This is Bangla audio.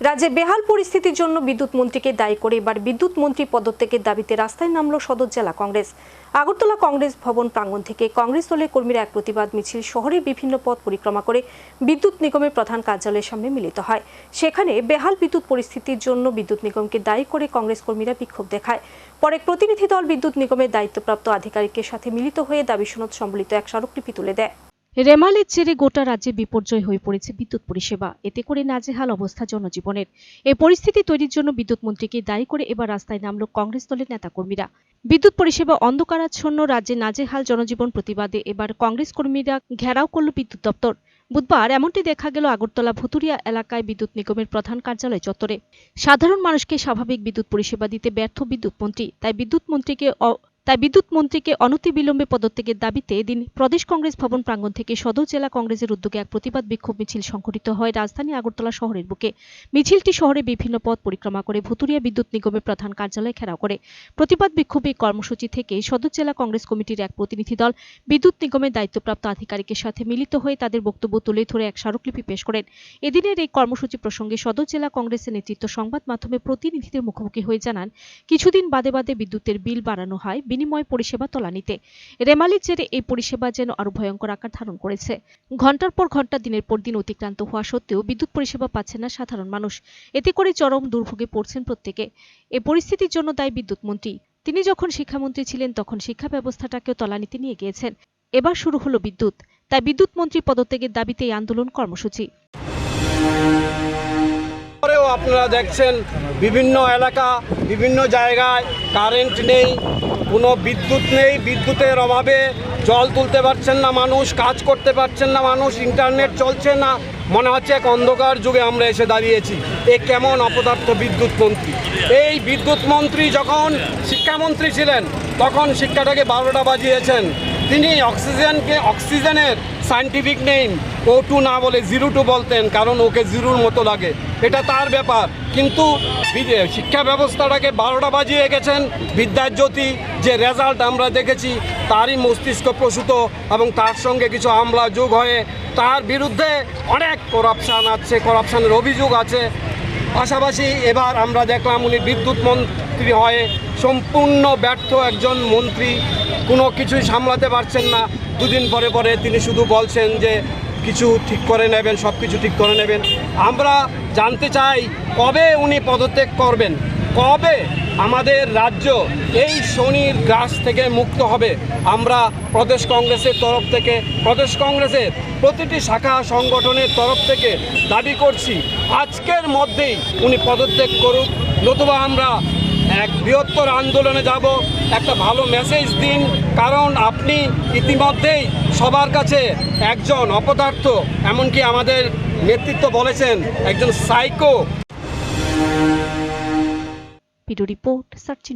রাজ্যে বেহাল পরিস্থিতির জন্য বিদ্যুৎ মন্ত্রীকে দায়ী করে এবার বিদ্যুৎ মন্ত্রী পদত্যাগের দাবিতে রাস্তায় নামল সদর জেলা কংগ্রেস। আগরতলা কংগ্রেস ভবন প্রাঙ্গণ থেকে কংগ্রেস দলের কর্মীরা এক প্রতিবাদ মিছিল শহরের বিভিন্ন পথ পরিক্রমা করে বিদ্যুৎ নিগমের প্রধান কার্যালয়ের সামনে মিলিত হয়। সেখানে বেহাল বিদ্যুৎ পরিস্থিতির জন্য বিদ্যুৎ নিগমকে দায়ী করে কংগ্রেস কর্মীরা বিক্ষোভ দেখায়। পরে প্রতিনিধি দল বিদ্যুৎ নিগমের দায়িত্বপ্রাপ্ত আধিকারিকের সাথে মিলিত হয়ে দাবি সনদ সম্বলিত এক স্মারকলিপি তুলে দেয়। রেমালের জেরে গোটা রাজ্যে বিপর্যয় হয়ে পড়েছে বিদ্যুৎ পরিষেবা। এতে করে নাজেহাল অবস্থা জনজীবনের। এই পরিস্থিতি তৈরির জন্য বিদ্যুৎ মন্ত্রীকে দায়ী করে এবার রাস্তায় নামল কংগ্রেস দলের নেতাকর্মীরা। বিদ্যুৎ পরিষেবা অন্ধকারাচ্ছন্ন রাজ্যে নাজেহাল জনজীবন প্রতিবাদে এবার কংগ্রেস কর্মীরা ঘেরাও করল বিদ্যুৎ দপ্তর। বুধবার এমনটি দেখা গেল আগরতলা ভুতুরিয়া এলাকায় বিদ্যুৎ নিগমের প্রধান কার্যালয় চত্বরে। সাধারণ মানুষকে স্বাভাবিক বিদ্যুৎ পরিষেবা দিতে ব্যর্থ বিদ্যুৎ মন্ত্রী তাই বিদ্যুৎ মন্ত্রীকে তাই বিদ্যুৎ মন্ত্রীকে অনতিবিলম্বে পদত্যাগের দাবিতে এদিন প্রদেশ কংগ্রেস ভবন প্রাঙ্গণ থেকে সদর জেলা কংগ্রেসের উদ্যোগে এক প্রতিবাদ বিক্ষোভ মিছিল সংঘটিত হয় রাজধানী আগরতলা শহরের বুকে। মিছিলটি শহরে বিভিন্ন পথ পরিক্রমা করে ভুতুরিয়া বিদ্যুৎ নিগমের প্রধান কার্যালয় ঘেরাও করে। প্রতিবাদ বিক্ষোভে কর্মসূচি থেকে সদর জেলা কংগ্রেস কমিটির এক প্রতিনিধি দল বিদ্যুৎ নিগমের দায়িত্বপ্রাপ্ত আধিকারিকের সাথে মিলিত হয়ে তাদের বক্তব্য তুলে ধরে এক স্মারকলিপি পেশ করেন। এদিনের এই কর্মসূচি প্রসঙ্গে সদর জেলা কংগ্রেসের নেতৃত্ব সংবাদ মাধ্যমে প্রতিনিধিদের মুখোমুখি হয়ে জানান, কিছুদিন বাদে বাদে বিদ্যুতের বিল বাড়ানো হয় বিনিময় পরিষেবা তলানিতে রেমালির জেরে এই পরিষেবা যেন আরও ভয়ঙ্কর আকার ধারণ করেছে। ঘণ্টার পর ঘণ্টা দিনের পর দিন অতিক্রান্ত হওয়া সত্ত্বেও বিদ্যুৎ পরিষেবা পাচ্ছে না সাধারণ মানুষ। এতে করে চরম দুর্ভোগে পড়ছেন প্রত্যেকে। এ পরিস্থিতির জন্য দায়ী বিদ্যুৎ মন্ত্রী। তিনি যখন শিক্ষামন্ত্রী ছিলেন, তখন শিক্ষা ব্যবস্থাটাকেও তলানিতে নিয়ে গিয়েছেন। এবার শুরু হলো বিদ্যুৎ। তাই বিদ্যুৎ মন্ত্রী পদত্যাগের দাবিতে এই আন্দোলন কর্মসূচি। আপনারা দেখছেন বিভিন্ন এলাকা, বিভিন্ন জায়গায় কারেন্ট নেই, কোনো বিদ্যুৎ নেই, বিদ্যুতের অভাবে জল তুলতে পারছেন না মানুষ, কাজ করতে পারছেন না মানুষ ইন্টারনেট চলছে না, মনে হচ্ছে এক অন্ধকার যুগে আমরা এসে দাঁড়িয়েছি। এ কেমন অপদার্থ বিদ্যুৎ মন্ত্রী? এই বিদ্যুৎ মন্ত্রী যখন শিক্ষামন্ত্রী ছিলেন, তখন শিক্ষাটাকে বারোটা বাজিয়েছেন। তিনি অক্সিজেনকে অক্সিজেনের সায়েন্টিফিক নেম ও টু না বলে জিরো টু বলতেন, কারণ ওকে জিরোর মতো লাগে। এটা তার ব্যাপার। কিন্তু শিক্ষা ব্যবস্থাটাকে বারোটা বাজিয়ে গেছেন বিদ্যার জ্যোতি। যে রেজাল্ট আমরা দেখেছি, তারই মস্তিষ্ক প্রসূত এবং তার সঙ্গে কিছু আমলা যোগ হয়ে তার বিরুদ্ধে অনেক করাপশান আছে করাপশানের অভিযোগ আছে। পাশাপাশি এবার আমরা দেখলাম উনি বিদ্যুৎ মন্ত্রী হয়ে সম্পূর্ণ ব্যর্থ একজন মন্ত্রী। কোনো কিছুই সামলাতে পারছেন না। দুদিন পরে পরে তিনি শুধু বলছেন যে কিছু ঠিক করে নেবেন সব কিছু ঠিক করে নেবেন। আমরা জানতে চাই কবে উনি পদত্যাগ করবেন? কবে আমাদের রাজ্য এই শনির গ্রাস থেকে মুক্ত হবে? আমরা প্রদেশ কংগ্রেসের তরফ থেকে, প্রদেশ কংগ্রেসের প্রতিটি শাখা সংগঠনের তরফ থেকে দাবি করছি, আজকের মধ্যেই উনি পদত্যাগ করুক। নতুবা আমরা এক বৃহত্তর আন্দোলনে যাব। একটা ভালো মেসেজ দিন। কারণ আপনি ইতিমধ্যেই সবার কাছে একজন অপদার্থ, এমনকি আমাদের নেতৃত্ব বলেছেন, একজন সাইকো রিপোর্ট সার্চ